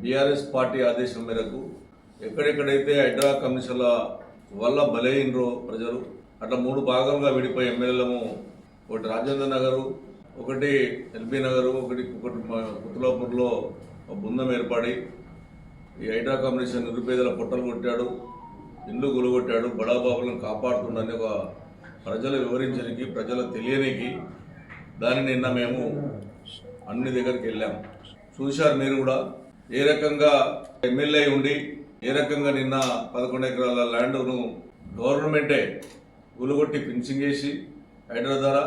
BRS party ఆదేశం మేరకు ఎక్కడెక్కడైతే హైడ్రా కమిషన్ల వల్ల బలైనరో ప్రజలు అట్లా మూడు భాగంగా విడిపోయి ఎమ్మెల్యేలము ఒకటి రాజేంద్ర నగరు ఒకటి ఎల్బీ నగరు ఒకటి ఒకటి మా కుతులాపూర్లో ఒక బృందం ఏర్పడి ఈ హైడ్రా కమిషన్ నిరుపేదల పొట్టలు కొట్టాడు ఇల్లు గులగొట్టాడు బడాబాబులను కాపాడుతుండని ఒక ప్రజలు వివరించడానికి ప్రజలు తెలియనికి దాన్ని నిన్న మేము అన్ని దగ్గరికి వెళ్ళాము చూశారు మీరు కూడా ఏ రకంగా ఎమ్మెల్యే ఉండి ఏ రకంగా నిన్న పదకొండు ఎకరాల ల్యాండ్ను గవర్నమెంటే గులగొట్టి ఫిన్సింగ్ చేసి హైడ్రా ద్వారా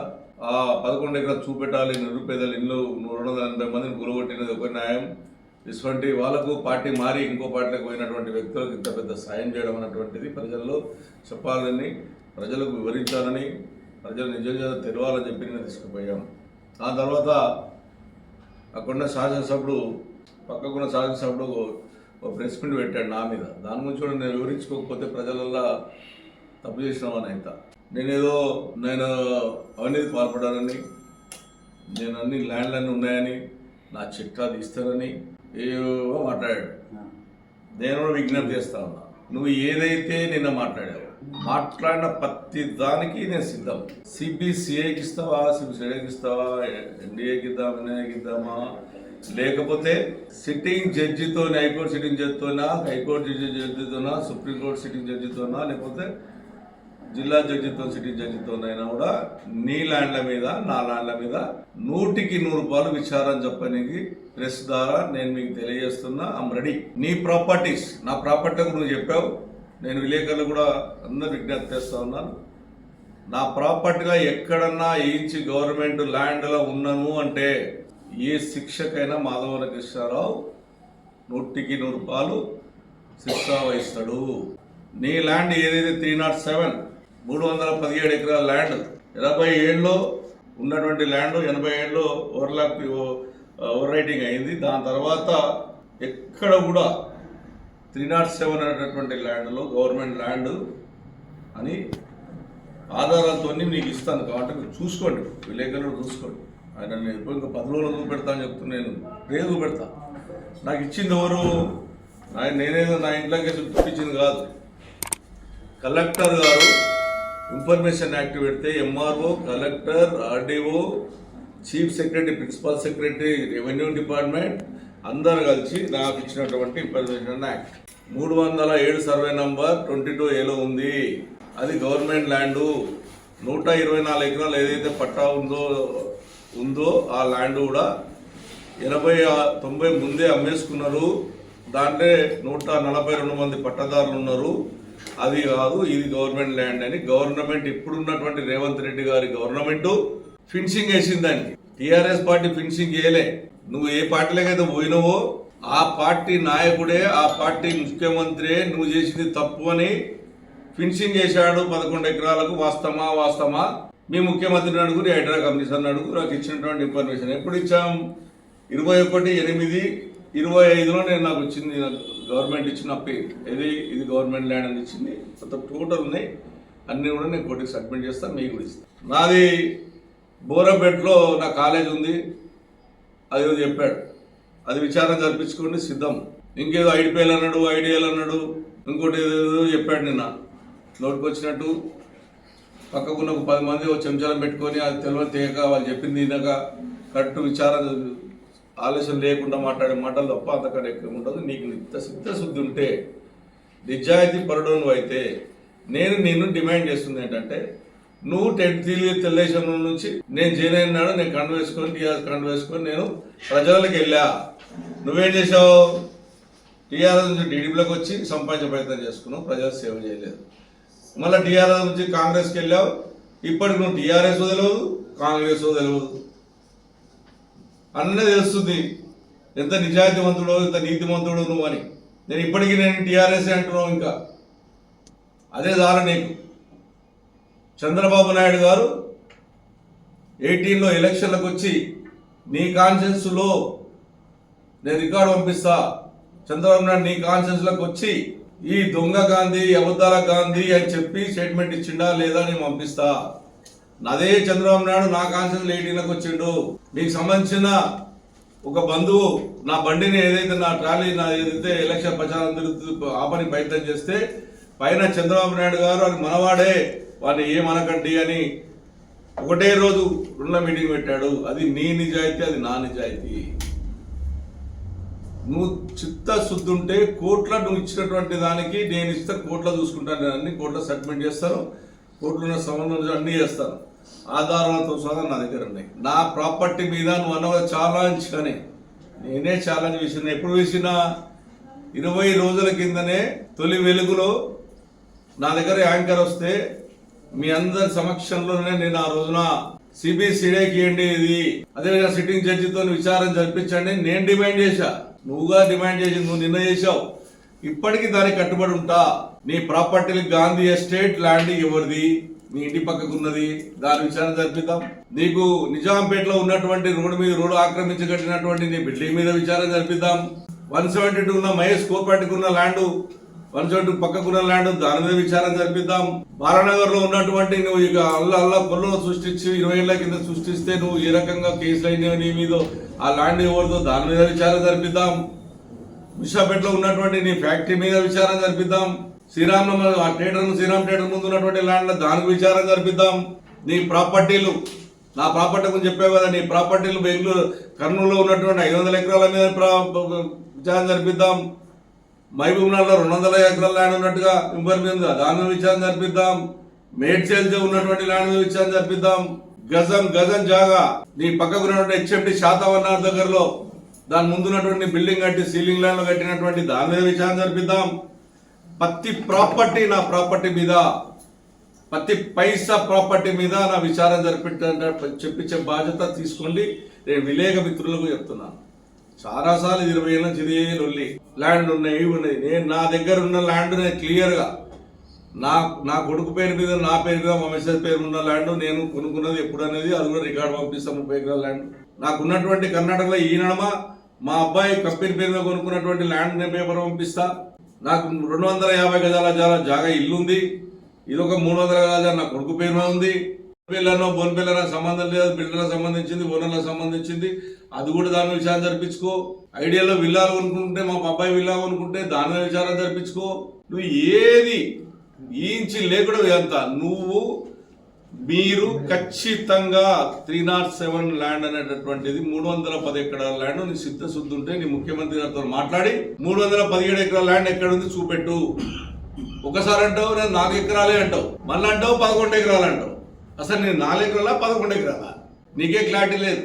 ఆ పదకొండు ఎకరాలు చూపెట్టాలి నిరుపేదలు ఇల్లు రెండు వందల ఎనభై మందిని గులగొట్టినది ఒక న్యాయం. ఇటువంటి వాళ్ళకు పార్టీ మారి ఇంకో పార్టీలకు పోయినటువంటి వ్యక్తులకు ఇంత పెద్ద సాయం చేయడం అన్నటువంటిది ప్రజల్లో చెప్పాలని ప్రజలకు వివరించాలని ప్రజలు నిజంగా తెలవాలని చెప్పి నేను తీసుకుపోయాం ఆ తర్వాత అక్కడున్న శాసనసభ్యుడు పక్కకున్న ఒక ప్రెస్ మీట్ పెట్టాడు నా మీద. దాని గురించి కూడా నేను వివరించుకోకపోతే ప్రజలల్లా తప్పు చేసినామని అయితే. నేనేదో నేను అవినీతి పాల్పడానని నేను అన్ని ల్యాండ్లన్నీ ఉన్నాయని నా చిట్టా తీస్తానని ఏవో మాట్లాడాడు. నేను కూడా విజ్ఞప్తి చేస్తా ఉన్నా. నువ్వు ఏదైతే నిన్న మాట్లాడావు మాట్లాడిన ప్రతి దానికి నేను సిద్ధం. సిబిసిఐకి ఇస్తావా సిబిసిఐకి ఇస్తావా ఎన్డీఏకి ఇద్దాం ఎన్ఐకి ఇద్దామా లేకపోతే సిట్టింగ్ జడ్జితో హైకోర్టు సిట్టింగ్ జడ్జితోనా హైకోర్టు జడ్జి జడ్జితోనా సుప్రీంకోర్టు సిట్టింగ్ జడ్జితోనా లేకపోతే జిల్లా జడ్జితో సిటీ జడ్జితోనైనా కూడా నీ ల్యాండ్ల మీద నా ల్యాండ్ల మీద నూటికి నూరు రూపాయలు విచారం చెప్పడానికి ప్రెస్ ద్వారా నేను మీకు తెలియజేస్తున్నా ఐమ్ రెడీ నీ ప్రాపర్టీస్ నా ప్రాపర్టీ నువ్వు చెప్పావు. నేను విలేకరులు కూడా అందరు విజ్ఞప్తి చేస్తా ఉన్నాను. నా ప్రాపర్టీగా ఎక్కడన్నా ఇంచి గవర్నమెంట్ ల్యాండ్లో ఉన్నాను అంటే ఏ శిక్షకైనా మాధవన కృష్ణారావు నూటికి నూరు రూపాయలు శిక్ష వహిస్తాడు. నీ ల్యాండ్ ఏదైతే త్రీ నాట్ సెవెన్ మూడు వందల పదిహేడు ఎకరాల ల్యాండ్ ఎనభై ఏళ్ళలో ఉన్నటువంటి ల్యాండ్ ఎనభై ఏళ్ళలో ఓవర్లాప్ ఓవర్ రైటింగ్ అయింది. దాని తర్వాత ఎక్కడ కూడా త్రీ నాట్ సెవెన్ అనేటటువంటి ల్యాండ్లో గవర్నమెంట్ ల్యాండ్ అని ఆధారాలతో నీకు ఇస్తాను. కాబట్టి మీరు చూసుకోండి. విలేకరులు చూసుకోండి. ఆయన నేను ఎప్పుడు ఇంకా పది రోజులు పెడతా అని చెప్తున్నాను నేను. రేపు పెడతా. నాకు ఇచ్చింది ఎవరు? ఆయన నేనేదో నా ఇంట్లోకి చూపించింది కాదు. కలెక్టర్ గారు ఇన్ఫర్మేషన్ యాక్ట్ పెడితే MRO collector RDO chief secretary principal secretary revenue department అందరు కలిసి నాకు ఇచ్చినటువంటి ఇన్ఫర్మేషన్ యాక్ట్. మూడు వందల ఏడు సర్వే నంబర్ ట్వంటీ టూ ఏలో ఉంది. అది గవర్నమెంట్ ల్యాండు. నూట ఇరవై నాలుగు ఎకరాలు ఏదైతే పట్టా ఉందో ఉందో ఆ ల్యాండ్ కూడా ఎనభై తొంభై ముందే అమ్మేసుకున్నారు. దాంట్లో నూట నలభై రెండు మంది పట్టదారులు ఉన్నారు. అది కాదు ఇది గవర్నమెంట్ ల్యాండ్ అని. గవర్నమెంట్ ఇప్పుడున్నటువంటి రేవంత్ రెడ్డి గారి గవర్నమెంట్ ఫిన్షింగ్ వేసింది దానికి. టీఆర్ఎస్ పార్టీ ఫిన్షింగ్ వేయలే నువ్వు ఏ పార్టీలకైతే పోయినావో ఆ పార్టీ నాయకుడే ఆ పార్టీ ముఖ్యమంత్రి నువ్వు చేసింది తప్పు అని ఫినిషింగ్ చేశాడు పదకొండు ఎకరాలకు వాస్తవమా వాస్తవమా మీ ముఖ్యమంత్రిని అడుగు హైడ్రా కమిషన్ అడుగు నాకు ఇచ్చినటువంటి ఇన్ఫర్మేషన్ ఎప్పుడు ఇచ్చాం? ఇరవై ఒకటి ఎనిమిది ఇరవై ఐదులో నేను నాకు వచ్చింది నాకు గవర్నమెంట్ ఇచ్చిన అప్పే ఇది ఇది గవర్నమెంట్ ల్యాండ్ అని ఇచ్చింది. మొత్తం టోటల్ ఉన్నాయి. అన్నీ కూడా నేను కోర్టుకి సబ్మిట్ చేస్తాను మీకు కూడా ఇస్తాను నాది బోరపేటలో నా కాలేజ్ ఉంది. అది ఏదో చెప్పాడు. అది విచారం జరిపించుకోండి సిద్ధం. ఇంకేదో ఐడిపిఎల్ అన్నాడు ఐడిఎల్ అన్నాడు ఇంకోటి ఏదో చెప్పాడు నిన్న. నోటికి వచ్చినట్టు పక్కకున్న ఒక పది మంది ఒక చెంచాలను పెట్టుకొని అది తెలియని తీయక వాళ్ళు చెప్పింది తినక కరెక్ట్ విచారం ఆలోచన లేకుండా మాట్లాడే మాటలు తప్ప అంతకంటే ఎక్కువ ఉండదు. నీకు నిత్య సిద్ధశుద్ధి ఉంటే నిజాయితీ పరుడు నువ్వు అయితే నేను నిన్ను డిమాండ్ చేస్తుంది ఏంటంటే నువ్వు టెట్ తెలుగుదేశం నుంచి నేను జైన్ అయినాడు నేను కండు వేసుకొని టీఆర్ఎస్ కండు వేసుకొని నేను ప్రజలకు వెళ్ళా. నువ్వేం చేసావు టీఆర్ఎస్ నుంచి టీడీపీలోకి వచ్చి సంపాదించే ప్రయత్నం చేసుకున్నావు. ప్రజలు సేవ చేయలేదు. మళ్ళీ టీఆర్ఎస్ నుంచి కాంగ్రెస్కి వెళ్ళావు. ఇప్పటికి నువ్వు టీఆర్ఎస్ తెలియదు కాంగ్రెస్ తెలియదు అన్నీ తెలుస్తుంది ఎంత నిజాయితీవంతుడో ఎంత నీతివంతుడో నువ్వు అని. నేను ఇప్పటికీ నేను టీఆర్ఎస్ అంటున్నావు ఇంకా. అదే దారి నీకు. చంద్రబాబు నాయుడు గారు ఎయిటీన్లో ఎలక్షన్లకు వచ్చి నీ కాన్షియన్స్లో నేను రికార్డు పంపిస్తా. చంద్రబాబు నాయుడు నీ కాన్షియన్స్లోకి వచ్చి ఈ దొంగ గాంధీ అబద్ధాల గాంధీ అని చెప్పి స్టేట్మెంట్ ఇచ్చిండా లేదా నేను పంపిస్తా? అదే చంద్రబాబు నాయుడు నా కాన్షియన్స్ లేటీలకు వచ్చిండు. నీకు సంబంధించిన ఒక బంధువు నా బండిని ఏదైతే నా ట్రాలీ నా ఏదైతే ఎలక్షన్ ప్రచారం ఆపని ప్రయత్నం చేస్తే పైన చంద్రబాబు నాయుడు గారు అది మనవాడే వాడిని ఏమనకండి అని ఒకటే రోజు రుణ మీటింగ్ పెట్టాడు. అది నీ నిజాయితీ అది నా నిజాయితీ. నువ్వు చిత్తశుద్ధి ఉంటే కోట్ల నువ్వు ఇచ్చినటువంటి దానికి నేను ఇస్తే కోట్ల చూసుకుంటాను నేను అన్ని కోట్ల సెటిల్మెంట్ చేస్తాను. కోట్లు ఉన్న సంబంధం అన్నీ చేస్తాను. ఆధారాలతో సహా నా దగ్గర ఉన్నాయి. నా ప్రాపర్టీ మీద నువ్వు అన్న ఛాలెంజ్ కానీ నేనే ఛాలెంజ్ వేసిన ఎప్పుడు వేసినా ఇరవై రోజుల కిందనే తొలి వెలుగులో నా దగ్గర యాంకర్ వస్తే మీ అందరి సమక్షంలోనే నేను ఆ రోజున సిబిసిడేకి ఇవ్వండి ఇది. అదేవిధంగా సిట్టింగ్ జడ్జితో విచారణ జరిపించండి. నేను డిమాండ్ చేశా. నువ్వుగా డిమాండ్ చేసి నువ్వు నిన్న చేశావు. ఇప్పటికీ దానికి కట్టుబడి ఉంటా. నీ ప్రాపర్టీలు గాంధీ ఎస్టేట్ ల్యాండ్ ఎవరిది? నీ ఇంటి పక్కకు ఉన్నది దాని విచారణ జరిపిద్దాం. నీకు నిజాంపేటలో ఉన్నటువంటి రోడ్డు మీద రోడ్డు ఆక్రమించి కట్టినటువంటి నీ బిల్డింగ్ మీద విచారణ జరిపిద్దాం. వన్ సెవెంటీ టూ ఉన్న మహేష్ కోపాటికి ఉన్న ల్యాండ్ వన్ సెవెంటీ పక్కకున్న ల్యాండ్ దాని మీద విచారణ జరిపిద్దాం. బాలానగర్లో ఉన్నటువంటి నువ్వు ఇక అల్ల అల్ల కొల్లు సృష్టించి ఇరవై ఏళ్ళ కింద సృష్టిస్తే నువ్వు ఏ రకంగా కేసులు అయినా నీ మీద? ఆ ల్యాండ్ ఎవరిదో దాని మీద విచారణ జరిపిద్దాం. విశాఖపేటలో ఉన్నటువంటి నీ ఫ్యాక్టరీ మీద విచారణ జరిపిద్దాం. శ్రీరామ్ ఆ థియేటర్ శ్రీరామ్ థియేటర్ ముందు ఉన్నటువంటి ల్యాండ్ దానికి విచారణ జరిపిద్దాం. నీ ప్రాపర్టీలు నా ప్రాపర్టీ గురించి చెప్పావు కదా నీ ప్రాపర్టీలు బెంగళూరు కర్నూలులో ఉన్నటువంటి ఐదు వందల ఎకరాల మీద ప్రా- విచారణ జరిపిద్దాం. మహబూబ్ నగర్లో రెండు వందల ఎకరాల ల్యాండ్ ఉన్నట్టుగా ఇంబర్ మీద దాని మీద విచారణ జరిపిద్దాం. మేడ్చేల్తో ఉన్నటువంటి ల్యాండ్ మీద విచారణ జరిపిద్దాం. గజం గజం జాగా. నీ పక్కకు ఉన్నటువంటి హెచ్ఎండి శాతవన్నార్ దగ్గరలో దాని ముందున్నటువంటి బిల్డింగ్ కట్టి సీలింగ్ లైన్లో కట్టినటువంటి దాని మీద విచారణ జరిపిద్దాం. ప్రతి ప్రాపర్టీ నా ప్రాపర్టీ మీద ప్రతి పైసా ప్రాపర్టీ మీద నా విచారణ జరిపించే చెప్పించే బాధ్యత తీసుకోండి. నేను విలేక మిత్రులకు చెప్తున్నాను. చాలాసార్లు ఇరవై ఏళ్ళ నుంచి ఇదే లొల్లి. ల్యాండ్ ఉన్నాయి ఇవి ఉన్నాయి. నేను నా దగ్గర ఉన్న ల్యాండ్ నేను క్లియర్గా నా నా కొడుకు పేరు మీద నా పేరు మీద మా మెసేజ్ పేరు ఉన్న ల్యాండ్ నేను కొనుక్కున్నది ఎప్పుడు అనేది అది కూడా రికార్డు పంపిస్తాను ముప్పై ఎకరాల ల్యాండ్. నాకు ఉన్నటువంటి కర్ణాటకలో ఈ నడమ మా అబ్బాయి కంపెనీ పేరు మీద కొనుక్కున్నటువంటి ల్యాండ్ నేను పేపర్ పంపిస్తా. నాకు రెండు వందల యాభై గజాల చాలా జాగా ఇల్లు ఉంది. ఇది ఒక మూడు వందల గజాల నా కొడుకు పేరు మీద ఉంది. పిల్లనో బొన్ పిల్లలకు సంబంధం లేదు. బిల్డర్లకు సంబంధించింది ఓనర్లకు సంబంధించింది. అది కూడా దాని విషయాన్ని జరిపించుకో. ఐడియాలో విల్లాలు కొనుక్కుంటే మా అబ్బాయి విల్లా కొనుక్కుంటే దాని మీద జరిపించుకో. నువ్వు ఏది ఈంచి లేకుండా ఎంత? నువ్వు మీరు ఖచ్చితంగా త్రీ నాట్ సెవెన్ ల్యాండ్ అనేటటువంటిది మూడు వందల పది ఎకరాల ల్యాండ్ నీ సిద్ధశుద్ధి ఉంటే నీ ముఖ్యమంత్రి గారితో మాట్లాడి మూడు వందల పదిహేడు ఎకరాల ల్యాండ్ ఎక్కడ ఉంది చూపెట్టు. ఒకసారి అంటావు నేను నాలుగు ఎకరాలే అంటావు. మళ్ళీ అంటావు పదకొండు ఎకరాలు అంటావు. అసలు నేను నాలుగు ఎకరాలా పదకొండు ఎకరాలా? నీకే క్లారిటీ లేదు.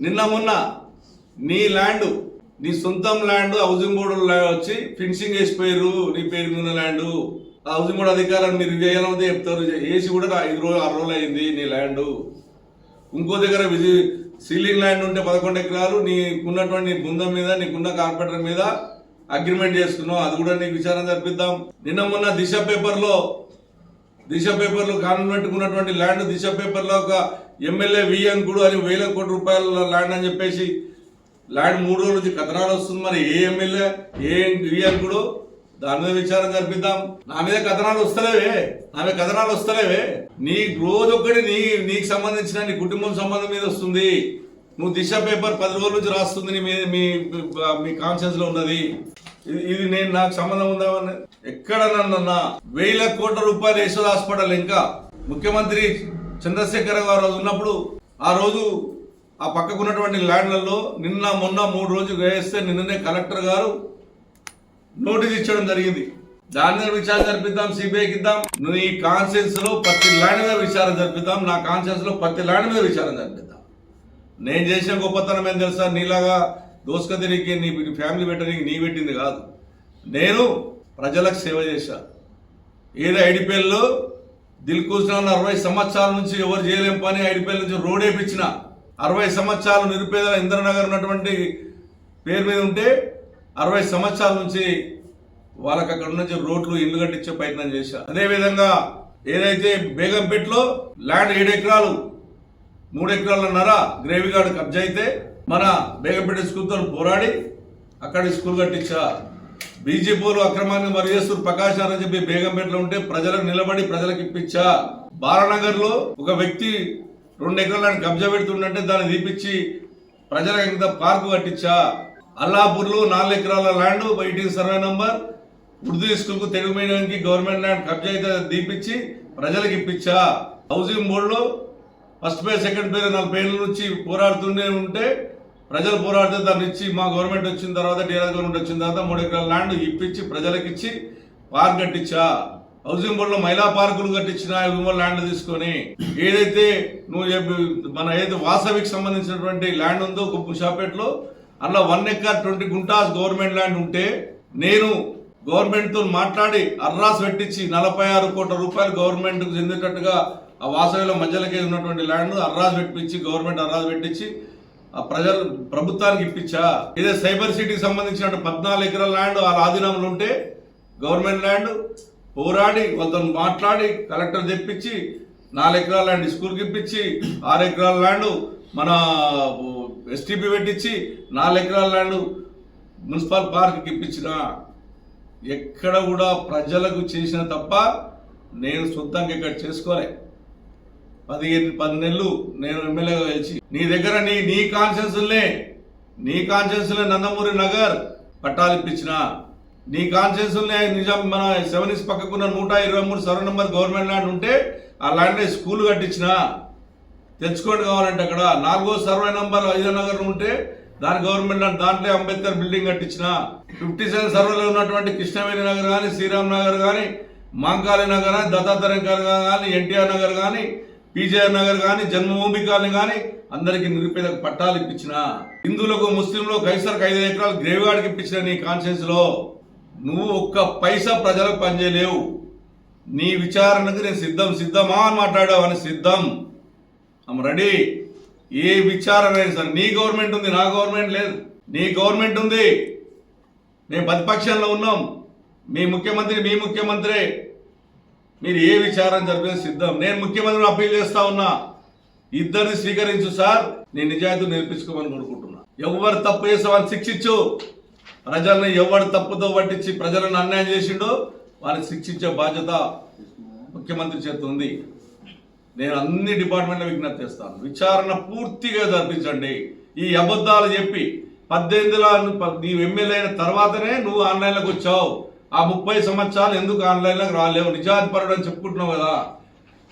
నిన్న మొన్న నీ ల్యాండ్ నీ సొంతం ల్యాండ్ హౌసింగ్ బోర్డు వచ్చి ఫిన్సింగ్ వేసిపోయారు నీ పేరు మీద ల్యాండ్. హౌసింగ్ బోర్డు అధికారులు మీరు చేయాలంటే చెప్తారు. ఏసీ కూడా నా ఐదు రోజులు ఆరు రోజులు అయింది నీ ల్యాండ్. ఇంకో దగ్గర విజి సీలింగ్ ల్యాండ్ ఉంటే పదకొండు ఎకరాలు నీకున్నటువంటి నీ బృందం మీద నీకున్న కార్పొరేటర్ మీద అగ్రిమెంట్ చేసుకున్నావు అది కూడా నీకు విచారణ జరిపిద్దాం. నిన్న మొన్న దిశ పేపర్లో దిశ పేపర్లో గవర్నమెంట్ ఉన్నటువంటి ల్యాండ్ దిశ పేపర్లో ఒక ఎమ్మెల్యే వి కూడా అని వేల కోట్ల రూపాయల ల్యాండ్ అని చెప్పేసి ల్యాండ్ మూడు రోజుల నుంచి కథనాలు వస్తుంది. మరి ఏ ఎమ్మెల్యే ఏ వి కూడా దాని మీద విచారం జరిపిద్దాం నా మీద కథనాలు వస్తలేవే. నా మీద కథనాలు వస్తలేవే. నీ రోజు ఒక్కటి నీ నీకు సంబంధించిన నీ కుటుంబం సంబంధం మీద వస్తుంది. నువ్వు దిశ పేపర్ పది రోజుల నుంచి రాస్తుంది మీ మీ మీ కాన్షియన్స్లో ఉన్నది. ఇది ఇది నేను నాకు సంబంధం ఉందామని ఎక్కడ నన్న వేల కోట్ల రూపాయలు యశోద హాస్పిటల్ ఇంకా ముఖ్యమంత్రి చంద్రశేఖర్ గారు ఉన్నప్పుడు ఆ రోజు ఆ పక్కకున్నటువంటి ల్యాండ్లలో నిన్న మొన్న మూడు రోజులు వేస్తే నిన్ననే కలెక్టర్ గారు నోటీస్ ఇచ్చడం జరిగింది. దాని మీద విచారణ జరిపిద్దాం సిబిఐకి ఇద్దాం నువ్వు ఈ కాన్షియన్స్లో ప్రతి ల్యాండ్ మీద విచారణ జరిపిద్దాం. నా కాన్షియన్స్లో ప్రతి ల్యాండ్ మీద విచారణ జరిపిద్దాం. నేను చేసిన గొప్పతనం ఏం తెలుసా? నీలాగా దోసుక తిరిగి నీ ఫ్యామిలీ పెట్టడానికి నీ పెట్టింది కాదు. నేను ప్రజలకు సేవ చేశా. ఏదో ఐడిపిఎల్లో దిల్ కూర్చున్న అరవై సంవత్సరాల నుంచి ఎవరు చేయలేం పని ఐడిపిఎల్ నుంచి రోడ్ వేపించిన. అరవై సంవత్సరాలు నిరుపేదల ఇంద్రనగర్ ఉన్నటువంటి పేరు మీద ఉంటే అరవై సంవత్సరాల నుంచి వాళ్ళకి అక్కడ నుంచి రోడ్లు ఇల్లు కట్టించే ప్రయత్నం చేశా. అదేవిధంగా ఏదైతే బేగంపేటలో ల్యాండ్ ఏడు ఎకరాలు మూడు ఎకరాలన్నర గ్రేవీగార్డ్ కబ్జా అయితే మన బేగంపేట స్కూల్తో పోరాడి అక్కడ స్కూల్ కట్టించా. బీజేపీలు అక్రమాన్ని మరి చేస్తున్నారు. ప్రకాశాన్ని చెప్పి బేగంపేటలో ఉంటే ప్రజలకు నిలబడి ప్రజలకు ఇప్పించా. బాలనగర్లో ఒక వ్యక్తి రెండు ఎకరాలను కబ్జా పెడుతుండంటే దాన్ని తీపిచ్చి ప్రజలకు ఇంత పార్కు కట్టించా. అల్లాపూర్లో నాలుగు ఎకరాల land eighteen survey number Urdu స్కూల్కు తెలుగు మీడియంకి గవర్నమెంట్ ల్యాండ్ కబ్జా అయితే దీపించి ప్రజలకు ఇప్పించా. హౌసింగ్ బోర్డులో ఫస్ట్ పేర్ సెకండ్ పేరు నలభై ఏళ్ళ నుంచి పోరాడుతూనే ఉంటే ప్రజలు పోరాడితే దాన్ని ఇచ్చి మా గవర్నమెంట్ వచ్చిన తర్వాత టీఆర్ఎస్ గవర్నమెంట్ వచ్చిన తర్వాత మూడు ఎకరాల ల్యాండ్ ఇప్పించి ప్రజలకు ఇచ్చి పార్క్ కట్టించా. హౌసింగ్ బోర్డులో మహిళా పార్కులు కట్టించిన ల్యాండ్ తీసుకొని ఏదైతే నువ్వు చెప్పి- మన ఏదైతే వాసవికి సంబంధించినటువంటి ల్యాండ్ ఉందో కుప్పు షాపేట్లో అందులో one acre twenty guntas government land ఉంటే నేను గవర్నమెంట్తో మాట్లాడి అర్రాస్ పెట్టించి నలభై ఆరు కోట్ల రూపాయలు గవర్నమెంట్కు చెందేటట్టుగా ఆ వాసవిలో మధ్యలోకి ఉన్నటువంటి ల్యాండ్ అర్రాస్ పెట్టించి గవర్నమెంట్ అర్రాస్ పెట్టించి ఆ ప్రజలు ప్రభుత్వానికి ఇప్పించా. ఇదే సైబర్ సిటీకి సంబంధించిన పద్నాలుగు ఎకరాల ల్యాండ్ వాళ్ళ ఆధీనంలో ఉంటే గవర్నమెంట్ ల్యాండ్ పోరాడి వాళ్ళతో మాట్లాడి కలెక్టర్ తెప్పించి నాలుగు ఎకరాల ల్యాండ్ స్కూల్కి ఇప్పించి ఆరు ఎకరాల ల్యాండ్ మన ఎస్టీపీ పెట్టించి నాలుగు ఎకరాల ల్యాండ్ మున్సిపల్ పార్క్కి ఇప్పించిన ఎక్కడ కూడా ప్రజలకు చేసిన తప్ప నేను సొంతంగా ఇక్కడ చేసుకోలే. పదిహేను పది నెలలు నేను ఎమ్మెల్యేగా గెలిచి నీ దగ్గర నీ నీ కాన్షియన్స్లే నీ కాన్షియన్స్లే నందమూరి నగర్ పట్టాలు ఇప్పించిన నీ కాన్షియన్స్లే నిజాం మన సెవెన్ ఇస్ పక్కకున్న నూట ఇరవై మూడు సర్వ నెంబర్ గవర్నమెంట్ ల్యాండ్ ఉంటే ఆ ల్యాండ్ స్కూల్ కట్టించిన తెచ్చుకోండి కావాలంటే అక్కడ. నాలుగో సర్వే నంబర్ ఐదో నగర్ ఉంటే దాని గవర్నమెంట్ దాంట్లో అంబేద్కర్ బిల్డింగ్ కట్టించిన. ఫిఫ్టీ సెవెన్ సర్వేలో ఉన్నటువంటి కృష్ణవేణి నగర్ కానీ శ్రీరామ్ నగర్ కానీ మాంకాళి నగర్ కానీ దత్తాత్రేయ నగర్ కానీ ఎన్టీఆర్ నగర్ కానీ పీజేఆర్ నగర్ కానీ జన్మభూమి కాలనీ కానీ అందరికి నిరుపేదకు పట్టాలు ఇప్పించిన. హిందువులకు ముస్లింలకు కైసర్కి ఐదు ఎకరాలు గ్రేవ్ గార్డ్కి ఇప్పించిన నీ కాన్షియన్స్లో. నువ్వు ఒక్క పైసా ప్రజలకు పనిచేయలేవు. నీ విచారణకు నేను సిద్ధం సిద్ధమా అని మాట్లాడావు అని సిద్ధం. I'm ready. ఏ విచారణ సార్ నీ గవర్నమెంట్ ఉంది నా గవర్నమెంట్ లేదు. నీ గవర్నమెంట్ ఉంది. మేము ప్రతిపక్షంలో ఉన్నాం. మీ ముఖ్యమంత్రి మీ ముఖ్యమంత్రి. మీరు ఏ విచారం జరిపే సిద్ధం. నేను ముఖ్యమంత్రిని అప్పీల్ చేస్తా ఉన్నా. ఇద్దరిని స్వీకరించు సార్. నేను నిజాయితీ నేర్పించుకోమని కోరుకుంటున్నా. ఎవరు తప్పు చేసామని శిక్షించు. ప్రజల్ని ఎవరు తప్పుతో పట్టించి ప్రజలను అన్యాయం చేసిండో వారిని శిక్షించే బాధ్యత ముఖ్యమంత్రి చేత ఉంది నేను అన్ని డిపార్ట్మెంట్ల విజ్ఞప్తి చేస్తాను. విచారణ పూర్తిగా జరిపించండి. ఈ అబద్ధాలు చెప్పి పద్దెనిమిదిలో నీవు ఎమ్మెల్యే అయిన తర్వాతనే నువ్వు ఆన్లైన్లోకి వచ్చావు. ఆ ముప్పై సంవత్సరాలు ఎందుకు ఆన్లైన్లోకి రాలేవు? నిజాధిపరుడు అని చెప్పుకుంటున్నావు కదా.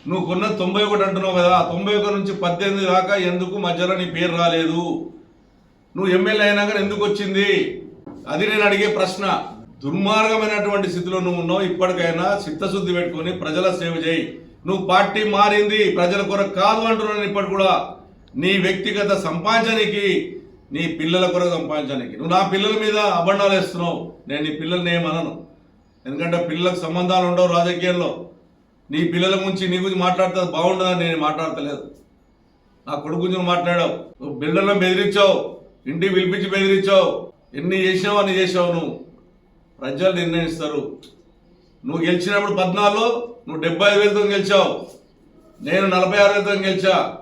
నువ్వు కొన్న తొంభై ఒకటి అంటున్నావు కదా. తొంభై ఒకటి నుంచి పద్దెనిమిది దాకా ఎందుకు మధ్యలో నీ పేరు రాలేదు? నువ్వు ఎమ్మెల్యే అయినాక ఎందుకు వచ్చింది? అది నేను అడిగే ప్రశ్న. దుర్మార్గమైనటువంటి స్థితిలో నువ్వు ఉన్నావు. ఇప్పటికైనా చిత్తశుద్ధి పెట్టుకొని ప్రజల సేవ చేయి. నువ్వు పార్టీ మారింది ప్రజల కొరకు కాదు అంటున్నాను ఇప్పటి కూడా. నీ వ్యక్తిగత సంపాదనకి నీ పిల్లల కొరకు సంపాదించడానికి. నువ్వు నా పిల్లల మీద అబండాలు వేస్తున్నావు. నేను నీ పిల్లల్ని ఏమనను. ఎందుకంటే పిల్లలకు సంబంధాలు ఉండవు రాజకీయాల్లో. నీ పిల్లల గురించి నీ గురించి మాట్లాడితే బాగుండదని నేను మాట్లాడతలేదు. నా కొడుకు గురించి మాట్లాడావు. నువ్వు బిల్డర్లను బెదిరించావు. ఇంటికి పిలిపించి బెదిరించావు. ఎన్ని చేసినావు అని చేసావు నువ్వు. ప్రజలు నిర్ణయిస్తారు. నువ్వు గెలిచినప్పుడు పద్నాలుగులో నువ్వు డెబ్బై ఐదు వేలతో గెలిచావు. నేను నలభై ఆరు వేలతో గెలిచా.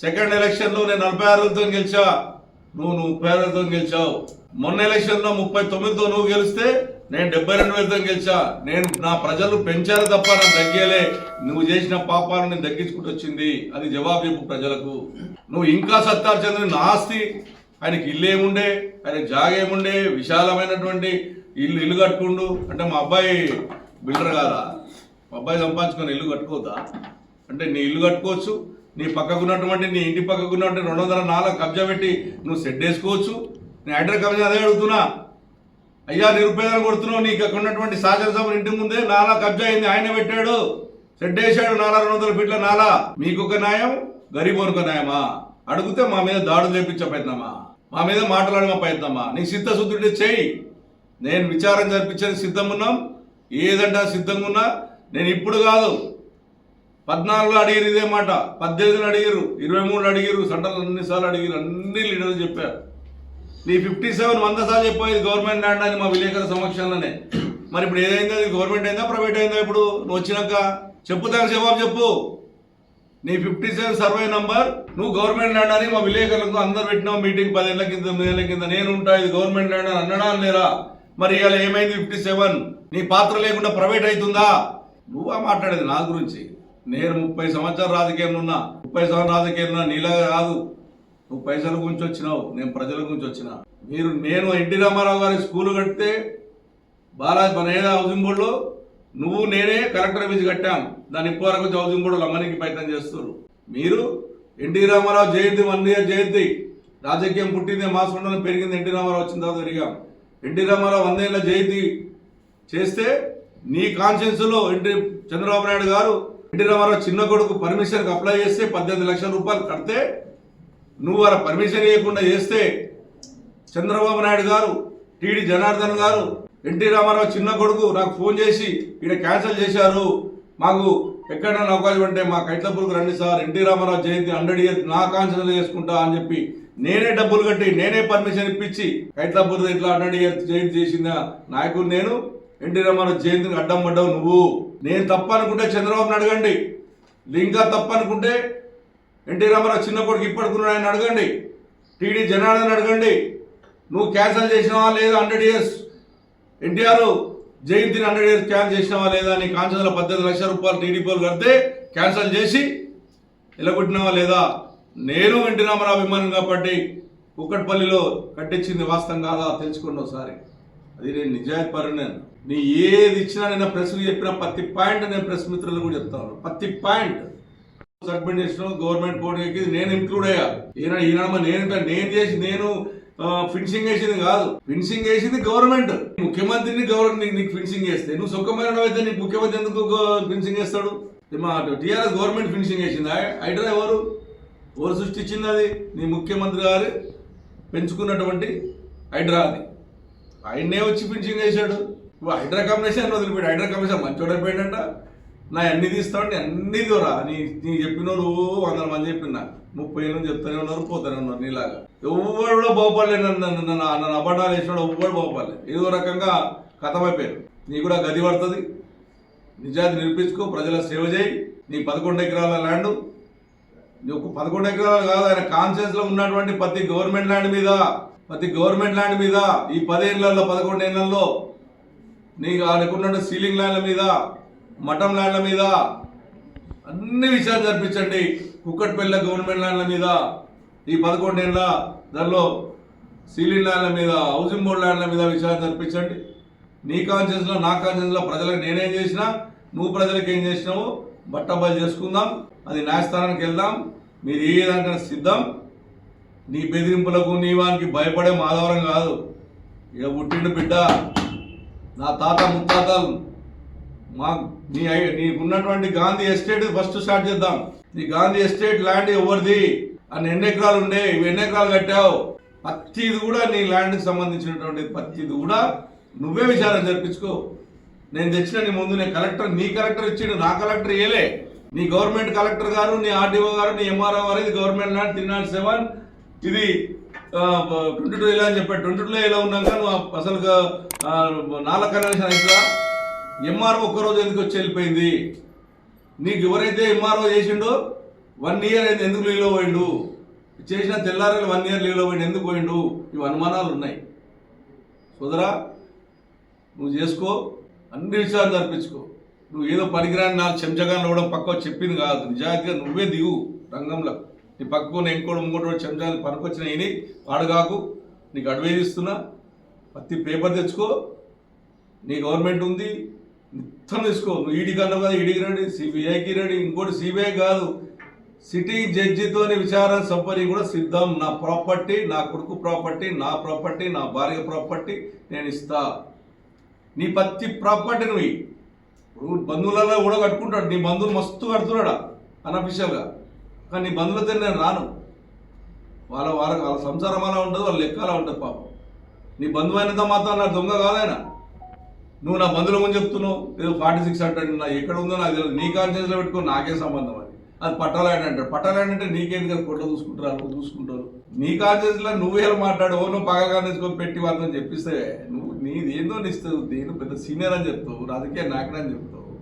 సెకండ్ ఎలక్షన్లో నేను నలభై ఆరు వేలతో గెలిచా. నువ్వు నువ్వు ముప్పై ఆరు వేలతో గెలిచావు. మొన్న ఎలక్షన్లో ముప్పై తొమ్మిదితో నువ్వు గెలిస్తే నేను డెబ్బై రెండు వేలతో గెలిచా. నేను నా ప్రజలు పెంచారు తప్ప నాకు తగ్గేలే. నువ్వు చేసిన పాపాలను నేను తగ్గించుకుంటూ వచ్చింది. అది జవాబు చెప్పు ప్రజలకు. నువ్వు ఇంకా సత్తారు చంద్రుని నా ఆస్తి. ఆయనకి ఇల్లు ఏముండే? ఆయన జాగ ఏముండే? విశాలమైనటువంటి ఇల్లు ఇల్లు కట్టుకుండు. అంటే మా అబ్బాయి బిల్డర్ కాదా? అబ్బాయి సంపాదించుకొని ఇల్లు కట్టుకోవద్దా? అంటే నీ ఇల్లు కట్టుకోవచ్చు నీ పక్కకు ఉన్నటువంటి నీ ఇంటి పక్కకు ఉన్నటువంటి రెండు వందల నాలుగు కబ్జా పెట్టి నువ్వు సెట్ వేసుకోవచ్చు. నేను హైడ్రా కబ్జా అదే అడుగుతున్నా. అయ్యా నిరుపేదలు కొడుతున్నావు నీకు అక్కడ ఉన్నటువంటి శాసనసభ ఇంటి ముందే నాలా కబ్జా అయింది ఆయన పెట్టాడు. సెట్ వేసాడు నాలా రెండు వందల ఫీట్ల నాలా. మీకు ఒక న్యాయం గరీబోనికి ఒక న్యాయమా? అడిగితే మా మీద దాడులు చేపించే ప్రయత్నమా? మా మీద మాట్లాడమ ప్రయత్నమా? నీ సిద్ధశుద్ధుడి చేయి. నేను విచారం జరిపించేది సిద్ధం ఉన్నాం. ఏదంటే సిద్ధంగా ఉన్నా నేను ఇప్పుడు కాదు. పద్నాలుగులో అడిగారు ఇదే మాట. పద్దెనిమిదిలో అడిగారు ఇరవై మూడు అడిగారు సెంట్రల్ అన్నిసార్లు అడిగారు అన్ని లీడర్లు చెప్పారు. నీ ఫిఫ్టీ సెవెన్ వంద సార్లు చెప్పేది గవర్నమెంట్ ల్యాండ్ అని మా విలేకరుల సమక్షంలోనే. మరి ఇప్పుడు ఏదైందో? అది గవర్నమెంట్ అయిందా ప్రైవేట్ అయిందా ఇప్పుడు? నువ్వు వచ్చినాక చెప్పు దానికి జవాబు చెప్పు. నీ ఫిఫ్టీ సెవెన్ సర్వే నంబర్ నువ్వు గవర్నమెంట్ ల్యాండ్ అని మా విలేకరులకు అందరు పెట్టినావు. మీటింగ్ పదేళ్ళ కింద తొమ్మిదేళ్ళ కింద. నేను ఉంటా ఇది గవర్నమెంట్ ల్యాండ్ అని లేరా మరి ఇవాళ ఏమైంది ఫిఫ్టీ సెవెన్? నీ పాత్ర లేకుండా ప్రైవేట్ అవుతుందా? నువ్వా మాట్లాడేది నా గురించి? నేను ముప్పై సంవత్సరాలు రాజకీయంలో ఉన్నా ముప్పై సంవత్సరాలు రాజకీయంలో ఉన్నా నీలా కాదు. నువ్వు పైసల గురించి వచ్చినావు నేను ప్రజల గురించి వచ్చిన. మీరు నేను ఎన్టీ రామారావు గారి స్కూల్ కడితే బాలాజీ మన ఏదో హౌసింగ్ బోర్డులో నువ్వు నేనే కలెక్టర్ ఫీజు కట్టాను దాని ఇప్పటివరకు హౌసింగ్ బోర్డు అమ్మనికి ప్రయత్నం చేస్తున్నారు. మీరు ఎన్టీ రామారావు జయంతి వన్ ఇయర్ జయంతి రాజకీయం పుట్టింది మాసంలో పెరిగింది ఎన్టీ రామారావు వచ్చిన తర్వాత తిరిగాం ఎన్టీ రామారావు వందేళ్ళ జయంతి చేస్తే నీ కాన్షియన్స్లో ఎన్టీ చంద్రబాబు నాయుడు గారు ఎన్టీ రామారావు చిన్న కొడుకు పర్మిషన్కి అప్లై చేస్తే పద్దెనిమిది లక్షల రూపాయలు కడితే నువ్వు అలా పర్మిషన్ ఇవ్వకుండా చేస్తే చంద్రబాబు నాయుడు గారు టీడీ జనార్దన్ గారు ఎన్టీ రామారావు చిన్న కొడుకు నాకు ఫోన్ చేసి ఇక్కడ క్యాన్సిల్ చేశారు. మాకు ఎక్కడైనా అవకాశం ఉంటే మా కైట్లపూర్కి రండి sir NT Rama Rao Jayanti hundred years నా కాన్సిడర్ చేసుకుంటా అని చెప్పి నేనే డబ్బులు కట్టి నేనే పర్మిషన్ ఇప్పించి కైట్లపూర్ ఇట్లా హండ్రెడ్ ఇయర్స్ జయంతి చేసిందా నాయకుడు నేను. ఎన్టీ రామారావు జయంతిని అడ్డం పడ్డావు నువ్వు. నేను తప్పనుకుంటే చంద్రబాబుని అడగండి. ఇంకా తప్పనుకుంటే ఎన్టీ రామారావు చిన్న కొడుకు ఇప్పటికున్నాడు ఆయన అడగండి. టీడీ జనార్దన్ అడగండి. నువ్వు క్యాన్సిల్ చేసినావా లేదా హండ్రెడ్ ఇయర్స్? ఎన్టీఆర్ జయంతిని హండ్రెడ్ ఇయర్స్ క్యాన్సిల్ చేసినావా లేదా? నీ కాన్సల్ పద్దెనిమిది లక్షల రూపాయలు టీడీపీలు కడితే క్యాన్సిల్ చేసి ఎలగొట్టినావా లేదా? నేను ఎన్టీ రామారావు అభిమానం కాబట్టి కుక్కట్పల్లిలో కట్టించింది వాస్తవం కాదా? తెలుసుకోండి ఒకసారి. అది నేను నిజాయితీ నీ ఏది ఇచ్చినా నేను ప్రెస్ చెప్పిన ప్రతి పాయింట్ నేను ప్రెస్ మిత్రులు కూడా చెప్తాను ప్రతి పాయింట్. సబ్మిట్ చేసిన గవర్నమెంట్ కోర్టుకి నేను ఇంక్లూడ్ అయ్యా. ఈయన ఈయన నేను నేను చేసి నేను ఫిన్సింగ్ వేసింది కాదు. ఫినిషింగ్ వేసింది గవర్నమెంట్. ముఖ్యమంత్రిని గవర్నమెంట్ నీకు ఫిన్సింగ్ చేస్తే. నువ్వు సుఖమైన అయితే నీకు ముఖ్యమంత్రి ఎందుకు ఫిన్సింగ్ చేస్తాడు? మా టీఆర్ఎస్ గవర్నమెంట్ ఫినిషింగ్ వేసింది హైడ్రా ఎవరు? ఎవరు సృష్టించింది అది? నీ ముఖ్యమంత్రి గారు పెంచుకున్నటువంటి హైడ్రా అది. ఆయన్నే వచ్చి ఫినిషింగ్ వేసాడు నువ్వు హైడ్రా కమిషన్ వదిలిపోయాడు హైడ్రా కమిషన్ మంచోడు అయిపోయాడంట నా అన్ని తీస్తాడు అన్ని దూరా నీ నీ చెప్పిన వందల మంది చెప్పిన. ముప్పై ఏళ్ళు చెప్తానే ఉన్నారు పోతానే ఉన్నారు నీలాగా. ఎవరు కూడా బాగుపడలేదు నన్ను నన్ను నన్ను అబద్ధాలు వేసినాడు ఎవ్వరు బాగుపడలేదు ఏదో రకంగా కథమైపోయాడు నీ కూడా గది పడుతుంది. నిజాయితీ నిరూపించుకో ప్రజల సేవ చేయి. నీ పదకొండు ఎకరాల ల్యాండ్. నీకు పదకొండు ఎకరాలు కాదు ఆయన కాన్షియస్లో ఉన్నటువంటి ప్రతి గవర్నమెంట్ ల్యాండ్ మీద. ప్రతి గవర్నమెంట్ ల్యాండ్ మీద ఈ పదేళ్ళలో పదకొండు ఏళ్ళలో నీకు ఆడుకున్న సీలింగ్ ల్యాండ్ల మీద మఠం ల్యాండ్ల మీద అన్ని విషయాలు జరిపించండి. కుక్కట్పల్లి గవర్నమెంట్ ల్యాండ్ల మీద ఈ పదకొండేళ్ళ దానిలో సీలింగ్ ల్యాండ్ల మీద హౌసింగ్ బోర్డ్ ల్యాండ్ల మీద విషయాలు జరిపించండి. నీ కాన్షియస్లో నా కాన్షియస్లో ప్రజలకు నేనేం చేసినా నువ్వు ప్రజలకు ఏం చేసినావు బట్టబయలు చేసుకుందాం. అది న్యాయస్థానానికి వెళ్దాం. మీరు ఏ దానికైనా సిద్ధం. నీ బెదిరింపులకు నీ వానికి భయపడే మాధవరం కాదు. ఇక పుట్టిండు బిడ్డ నా తాత ముత్తాతలు మా నీ నీకున్నటువంటి గాంధీ ఎస్టేట్ ఫస్ట్ స్టార్ట్ చేద్దాం. నీ గాంధీ ఎస్టేట్ ల్యాండ్ ఎవరిది? అని ఎన్ని ఎకరాలు ఉండే? ఇవి ఎన్ని ఎకరాలు కట్టావు? ప్రతిది కూడా నీ ల్యాండ్కి సంబంధించినటువంటి ప్రతిది కూడా నువ్వే విచారం జరిపించుకో. నేను తెచ్చిన నీ ముందు నేను కలెక్టర్ నీ కలెక్టర్ ఇచ్చిండు నా కలెక్టర్ ఏలే నీ గవర్నమెంట్ కలెక్టర్ గారు నీ ఆర్డీఓ గారు నీ ఎంఆర్ఓ గారు ఇది government land three not seven ఇది ట్వంటీ టూ ఇలా అని చెప్పాడు ట్వంటీ టూలో ఎలా ఉన్నాక నువ్వు అసలు నాలుగు కన్వెన్షన్ అయితే ఎంఆర్ఓ ఒక్కరోజు ఎందుకు వచ్చి వెళ్ళిపోయింది? నీకు ఎవరైతే ఎంఆర్ఓ చేసిండో వన్ ఇయర్ అయితే ఎందుకు లీవ్లో పోయిండు? చేసిన తెల్లారలు వన్ ఇయర్ లీవ్లో పోయిండు ఎందుకు పోయిండు? ఇవి అనుమానాలు ఉన్నాయి. సోదరా నువ్వు చేసుకో అన్ని విషయాలు జరిపించుకో. నువ్వు ఏదో పనికిరాని నాకు చెంచగాన్ని ఇవ్వడం పక్క చెప్పింది కాదు. నిజాయితీగా నువ్వే దిగు రంగంలో నీ పక్కకు నేను ఇంకోటి ఇంకోటి చెంచాలు పనికొచ్చిన ఇని వాడుగాకు నీకు అడ్వైజ్ ఇస్తున్నా. ప్రతి పేపర్ తెచ్చుకో. నీ గవర్నమెంట్ ఉంది. మొత్తం తీసుకో. నువ్వు ఈడీకి అన్నావు కదా ఈడీకి రండి సిబిఐకి రండి ఇంకోటి సిబిఐ కాదు. సిటీ జడ్జితోని విచారణ సంపని కూడా సిద్ధం. నా ప్రాపర్టీ నా కొడుకు ప్రాపర్టీ నా ప్రాపర్టీ నా భార్య ప్రాపర్టీ నేను ఇస్తా. నీ ప్రతి ప్రాపర్టీ నువ్వు ఇప్పుడు బంధువులలో కూడా కట్టుకుంటాడు. నీ బంధువులు మస్తు కడుతున్నాడా? అనఫిషియల్గా కానీ నీ బంధువులతో నేను రాను. వాళ్ళ వాళ్ళ వాళ్ళ సంసారం అలా ఉంటుంది వాళ్ళ లెక్క అలా ఉంటుంది పాపం. నీ బంధువు అయినంత మాత్రం నా దొంగ కాదైనా? నువ్వు నా బంధువుల ముందు చెప్తున్నావు ఏదో ఫార్టీ సిక్స్ అంటాడు నా ఎక్కడ ఉందో నాకు తెలియదు. నీ కాన్షియన్స్లో పెట్టుకో నాకే సంబంధం అది? అది పట్టాలని అంటాడు. పట్టాలని అంటే నీకేం కదా కొట్ట చూసుకుంటారు నువ్వు చూసుకుంటారు. నీ కాన్షియన్స్లో నువ్వే మాట్లాడు ఓ నువ్వు పగగా తీసుకొని పెట్టి వాళ్ళని చెప్పిస్తే నువ్వు నీది ఏందో నిస్తావు నేను పెద్ద సీనియర్ అని చెప్తావు రాజకీయ నాయకుడు అని చెప్తావు.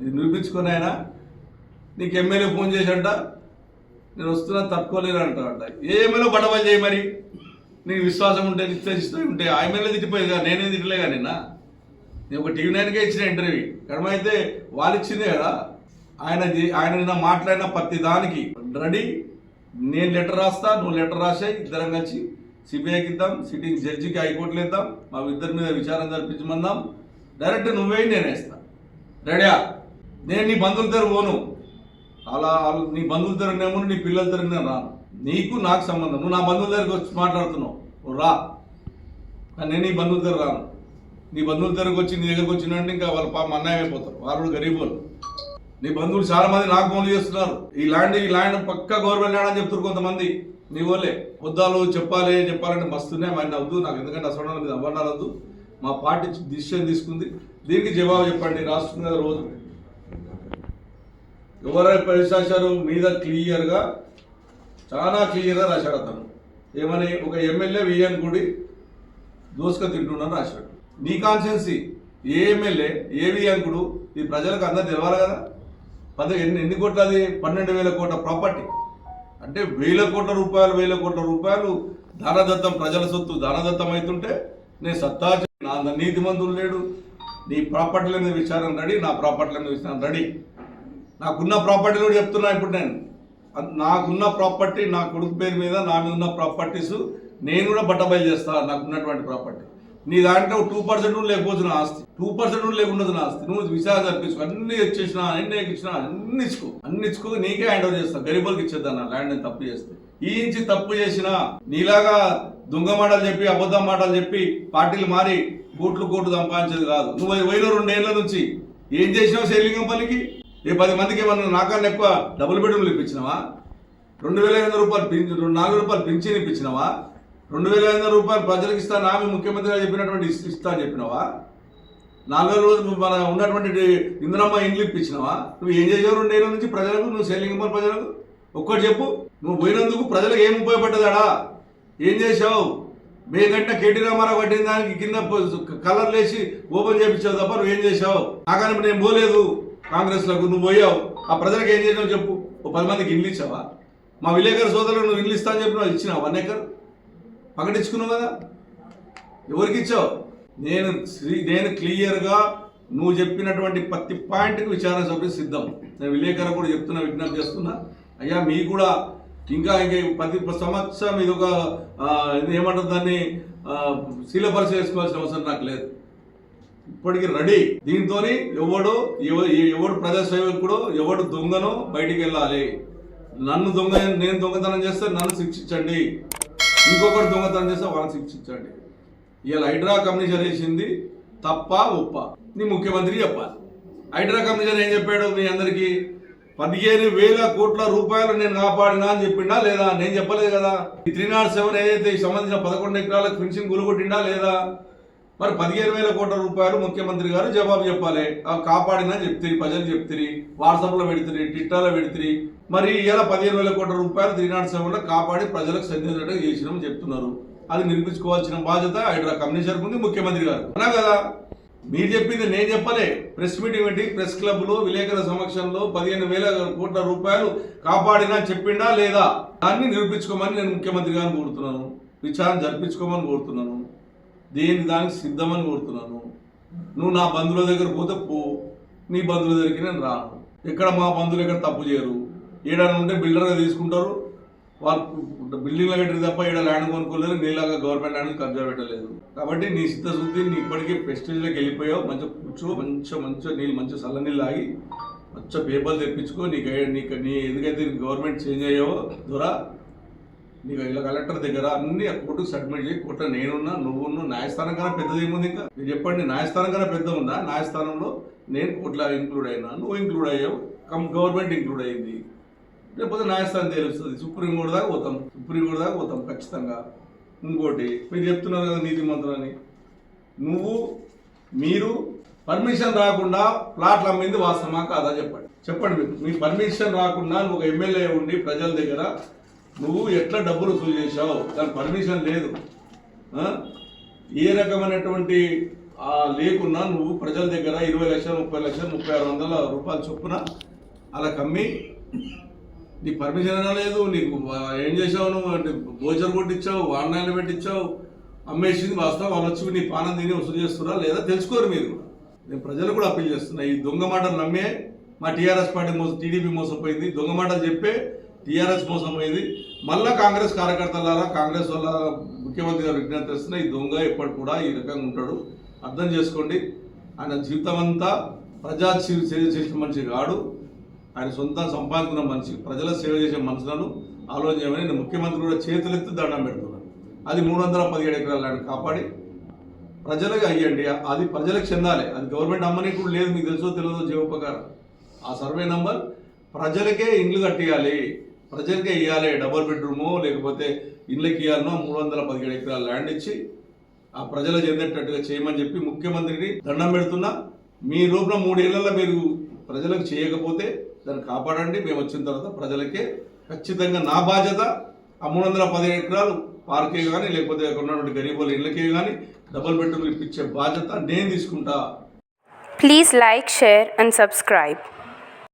ఇది నిరూపించుకొని ఆయన నీకు ఎమ్మెల్యే ఫోన్ చేసంట నేను వస్తున్నా తట్టుకోలేను అంట. ఏమైనా ఏ ఎమ్మెల్యే బడబలు చేయి మరి. నీకు విశ్వాసం ఉంటే నిశ్చయిస్తూ ఉంటే ఆ ఎమ్మెల్యే తిట్టిపోయేది కదా తినట్లేదు కానీ నిన్న? నేను ఒక టీవీ నైన్కే ఇచ్చిన ఇంటర్వ్యూ కడమైతే వాళ్ళు ఇచ్చిందే కదా. ఆయన ఆయన నిన్న మాట్లాడిన ప్రతి దానికి. రెడీ. నేను లెటర్ రాస్తా నువ్వు లెటర్ రాసే ఇద్దరం కలిసి సిబిఐకి ఇద్దాం సిట్టింగ్ జడ్జికి హైకోర్టులు ఇద్దాం మా ఇద్దరి మీద విచారం జరిపించమందాం డైరెక్ట్ నువ్వే నేనేస్తా. రెడీయా? నేను నీ బంధువుల దగ్గర పోను. అలా నీ బంధువుల దగ్గర నీ పిల్లల దగ్గర రా నీకు నాకు సంబంధం. నువ్వు నా బంధువుల దగ్గరికి వచ్చి మాట్లాడుతున్నావు. రా. కానీ నేను నీ బంధువుల దగ్గర రాను. నీ బంధువుల దగ్గరకు వచ్చి నీ దగ్గరకు వచ్చినంటే ఇంకా వాళ్ళ పాపం అన్యాయం అయిపోతారు వాళ్ళు కూడా గరీబులు. నీ బంధువులు చాలా మంది నాకు ఫోన్లు చేస్తున్నారు. ఈ ల్యాండ్ ఈ ల్యాండ్ పక్క గవర్నమెంట్ ల్యాండ్ అని చెప్తారు కొంతమంది. నీ వాళ్ళే వద్దాలు చెప్పాలి చెప్పాలంటే మస్తున్నాయి మరి వద్దు నాకు ఎందుకంటే అసలు మీద అవ్వడాలద్దు మా పార్టీ డిసిషన్ తీసుకుంది. దీనికి జవాబు చెప్పండి. రాష్ట్రం కదా రోజు ఎవరైనా పరిశాశారు మీద క్లియర్గా చాలా క్లియర్గా రాశాడు అతను. ఏమని? ఒక ఎమ్మెల్యే విఎన్ గుడి దోసుక తింటున్నాను రాశాడు. నీ కాన్షియన్సీ ఏ ఎమ్మెల్యే ఏ విఎంకుడు ఈ ప్రజలకు అందరు తెలవాలి కదా? పది ఎన్ని ఎన్ని కోట్ల అది పన్నెండు వేల కోట్ల ప్రాపర్టీ. అంటే వేల కోట్ల రూపాయలు వేల కోట్ల రూపాయలు దానదత్తం ప్రజల సొత్తు దానదత్తం అవుతుంటే నేను సత్తా నా నీతి మందులు లేడు. నీ ప్రాపర్టీల మీద విచారణ రెడీ నా ప్రాపర్టీల మీద విచారణ రెడీ. నాకున్న ప్రాపర్టీ కూడా చెప్తున్నా ఇప్పుడు నేను. నాకున్న ప్రాపర్టీ నా కొడుకు పేరు మీద నా మీద ఉన్న ప్రాపర్టీస్ నేను కూడా బట్టబయలు చేస్తా నాకు ఉన్నటువంటి ప్రాపర్టీ. నీ దాంట్లో టూ పర్సెంట్ లేకపోతే నా ఆస్తి. టూ పర్సెంట్ లేకుండా నా ఆస్తి. నువ్వు విశాఖ జరిపించుకో అన్ని ఇచ్చేసిన అన్ని ఇచ్చిన అన్ని ఇచ్చుకో. అన్ని ఇచ్చుకో నీకే హ్యాండ్ ఓవర్ చేస్తా. గరీబులకు ఇచ్చేద్దాం నా ల్యాండ్ నేను తప్పు చేస్తే? ఈ ఇంచి తప్పు చేసిన నీలాగా దొంగ మాటలు చెప్పి అబద్ధం మాటలు చెప్పి పార్టీలు మారి కోట్లు కోట్లు సంపాదించేది కాదు. నువ్వు పోయిన రెండేళ్ళ నుంచి ఏం చేసినావు శైలింగంపల్లికి ఈ పది మందికి ఏమన్నా నాకన్నా ఎక్కువ డబుల్ బెడ్రూమ్లు ఇప్పించినావా? రెండు వేల ఐదు రూపాయలు పింఛ రెండు నాలుగు రూపాయలు పింఛన్ ఇప్పించినావా? రెండు వేల ఐదు రూపాయలు ప్రజలకు ఇస్తా నామి ముఖ్యమంత్రి గారు చెప్పినటువంటి ఇస్తా అని చెప్పినావా? నాలుగో రోజు మన ఉన్నటువంటి ఇంద్రమ్మ ఇండ్లు ఇప్పించినావా? నువ్వు ఏం చేసావు రెండేళ్ళ నుంచి ప్రజలకు? నువ్వు శైలింగంపల్లి ప్రజలకు? ఒక్కటి చెప్పు. నువ్వు పోయినందుకు ప్రజలకు ఏం ఉపయోగపడ్డదాడా? ఏం చేసావు మేకంటే కేటీ రామారావు పట్టిన దానికి కింద కలర్లు వేసి ఓపెన్ చేయించావు తప్ప నువ్వు ఏం చేసావు నాకని నేను పోలేదు. కాంగ్రెస్లకు నువ్వు పోయావు. ఆ ప్రజలకు ఏం చేసావు చెప్పు. ఓ పది మందికి ఇల్లు ఇచ్చావా? మా విలేకరు సోదరులు నువ్వు ఇల్లు ఇస్తా అని చెప్పినావు. ఇచ్చినావు వన్ ఎకర్? ప్రకటించుకున్నావు కదా. ఎవరికి ఇచ్చావు? నేను శ్రీ- నేను క్లియర్గా నువ్వు చెప్పినటువంటి ప్రతి పాయింట్కి విచారణ సభ్యులు సిద్ధం. నేను విలేకరు కూడా చెప్తున్నా విజ్ఞప్తి చేస్తున్నా. అయ్యా మీ కూడా ఇంకా ఇంకా ప్రతి సంవత్సరం ఇది ఒక ఏమంటారు దాన్ని? ఆ, చేసుకోవాల్సిన అవసరం నాకు లేదు. ఇప్పటికి రెడీ. దీంతో ఎవడు ఎవడు ప్రజాసేవకుడు ఎవడు దొంగనో బయటికి వెళ్ళాలి. నన్ను దొంగ నేను దొంగతనం చేస్తే నన్ను శిక్షించండి. ఇంకొకటి దొంగతనం చేస్తే వాళ్ళని శిక్షించండి. ఇవాళ హైడ్రా కమిషన్ వేసింది తప్ప ఉప్ప నీ ముఖ్యమంత్రి చెప్పాలి. హైడ్రా కమిషన్ ఏం చెప్పాడు మీ అందరికీ? పదిహేను వేల కోట్ల రూపాయలు నేను కాపాడినా అని చెప్పిండా లేదా? నేను చెప్పలేదు కదా. ఈ త్రీ నాట్ సెవెన్ ఏదైతే సంబంధించిన పదకొండు ఎకరాలకు ఫినిషింగ్ గులుగొట్టిండా లేదా? మరి పదిహేను వేల కోట్ల రూపాయలు ముఖ్యమంత్రి గారు జవాబు చెప్పాలి. ఆ కాపాడినా చెప్తిరి ప్రజలు చెప్తిరి వాట్సాప్లో పెడితిరి ట్విట్టర్లో పెడితిరి. మరి ఇలా పదిహేను వేల కోట్ల రూపాయలు త్రీ నాట్ సెవెన్లో కాపాడి ప్రజలకు సందేశం చేసినామని చెప్తున్నారు. అది నిర్మించుకోవాల్సిన బాధ్యత హైడ్రా కమిషనర్ ఉంది ముఖ్యమంత్రి గారు. అన్నా కదా? మీరు చెప్పింది నేను చెప్పలే. ప్రెస్ మీటింగ్ పెట్టి ప్రెస్ క్లబ్లో విలేకరుల సమక్షంలో పదిహేను వేల కోట్ల రూపాయలు కాపాడినా చెప్పిండా లేదా? దాన్ని నిరూపించుకోమని నేను ముఖ్యమంత్రి గారిని కోరుతున్నాను. విచారణ జరిపించుకోమని కోరుతున్నాను. దేని దానికి సిద్ధమని కోరుతున్నాను? నువ్వు నా బంధువుల దగ్గర పోతే పో. నీ బంధువుల దగ్గరికి నేను రాను. ఎక్కడ మా బంధువులు ఎక్కడ తప్పు చేయరు? ఏడాది ఉంటే బిల్డర్గా తీసుకుంటారు. వాళ్ళు బిల్డింగ్లో కట్టిన తప్ప ఇక్కడ ల్యాండ్ కొనుక్కోలేదు నీలాగా గవర్నమెంట్ ల్యాండ్ కబ్జా పెట్టలేదు. కాబట్టి నీ సిద్ధశుద్ధి నీ ఇప్పటికీ ప్రెస్టేజ్లోకి వెళ్ళిపోయావు. మంచిగా కూర్చో మంచిగా మంచిగా నీళ్ళు మంచిగా చల్ల నీళ్ళు ఆగి మంచిగా పేపర్లు తెప్పించుకో. నీ నీ నీ ఎందుకైతే గవర్నమెంట్ చేంజ్ అయ్యావో దొరా. నీకు ఇలా కలెక్టర్ దగ్గర అన్ని ఆ కోర్టుకు సబ్మిట్ చేయి కోర్టులో నేనున్నా నువ్వున్నా న్యాయస్థానం కన్నా పెద్దది ఏముంది ఇంకా? మీరు చెప్పండి న్యాయస్థానం కన్నా పెద్ద ఉందా? న్యాయస్థానంలో నేను కోర్టులో ఇంక్లూడ్ అయినా నువ్వు ఇంక్లూడ్ అయ్యావు కమ్ గవర్నమెంట్ ఇంక్లూడ్ అయింది. లేకపోతే న్యాయస్థానం తెలుస్తుంది. సుప్రీంకోర్టు దాకా పోతాం. సుప్రీంకోర్టు దాకా పోతాం ఖచ్చితంగా. ఇంకోటి మీరు చెప్తున్నారు కదా నీతి మంత్రులని. నువ్వు మీరు పర్మిషన్ రాకుండా ప్లాట్లు అమ్మింది వాస్తవమా కాదా చెప్పండి. చెప్పండి మీరు. మీ పర్మిషన్ రాకుండా నువ్వు ఒక ఎమ్మెల్యే ఉండి ప్రజల దగ్గర నువ్వు ఎట్లా డబ్బులు వసూలు చేశావు? దానికి పర్మిషన్ లేదు. ఏ రకమైనటువంటి లేకున్నా నువ్వు ప్రజల దగ్గర ఇరవై లక్షలు ముప్పై లక్షలు ముప్పై ఆరు వందల రూపాయలు చొప్పున అలా కమ్మి నీకు పర్మిషన్ అయినా లేదు నీకు ఏం చేసావు నువ్వు? అంటే భోజనం కొట్టించావు ఆన్లైన్లో పెట్టించావు అమ్మేసింది వాస్తవం వాళ్ళు వచ్చి నీ పానం తిని వసూలు చేస్తున్నా లేదా తెలుసుకోరు మీరు. నేను ప్రజలు కూడా అప్పీల్ చేస్తున్నా. ఈ దొంగ మాటలు నమ్మే మా టీఆర్ఎస్ పార్టీ మోసం టీడీపీ మోసపోయింది. దొంగ మాటలు చెప్పే టీఆర్ఎస్ మోసం అయింది మళ్ళా కాంగ్రెస్ కార్యకర్తలారా కాంగ్రెస్ వల్ల ముఖ్యమంత్రి గారు విజ్ఞప్తి చేస్తున్న ఈ దొంగ ఎప్పటి కూడా ఈ రకంగా ఉంటాడు. అర్థం చేసుకోండి. ఆయన జీవితం అంతా ప్రజా సేవ చేసిన మనిషి కాడు. ఆయన సొంత సంపాదించిన మనిషి ప్రజల సేవ చేసే మనుషులను ఆలోచన చేయమని నేను ముఖ్యమంత్రి కూడా చేతులెత్తి దండం పెడుతున్నాను. అది మూడు వందల పదిహేడు ఎకరాలు ఆయన కాపాడి ప్రజలకు అయ్యండి. అది ప్రజలకు చెందాలి. అది గవర్నమెంట్ అమ్మని కూడా లేదు. మీకు తెలుసో తెలియదో జీవోపకారం ఆ సర్వే నంబర్ ప్రజలకే ఇండ్లు కట్టేయాలి. ప్రజలకే ఇవ్వాలి డబుల్ బెడ్రూమో లేకపోతే ఇళ్ళకి ఇవ్వాలనో మూడు వందల పదిహేడు ఎకరాల ల్యాండ్ ఇచ్చి ఆ ప్రజలు చెందేటట్టుగా చేయమని చెప్పి ముఖ్యమంత్రిని దండం పెడుతున్నా. మీ లోపల మూడేళ్ళలో మీరు ప్రజలకు చేయకపోతే దాన్ని కాపాడండి. మేము వచ్చిన తర్వాత ప్రజలకే ఖచ్చితంగా నా బాధ్యత. ఆ మూడు వందల పదిహేడు ఎకరాలు పార్కే కానీ లేకపోతే అక్కడ ఉన్నటువంటి గరీబుల ఇళ్ళకే కానీ డబుల్ బెడ్రూమ్ ఇప్పించే బాధ్యత నేను తీసుకుంటా. Please like share and subscribe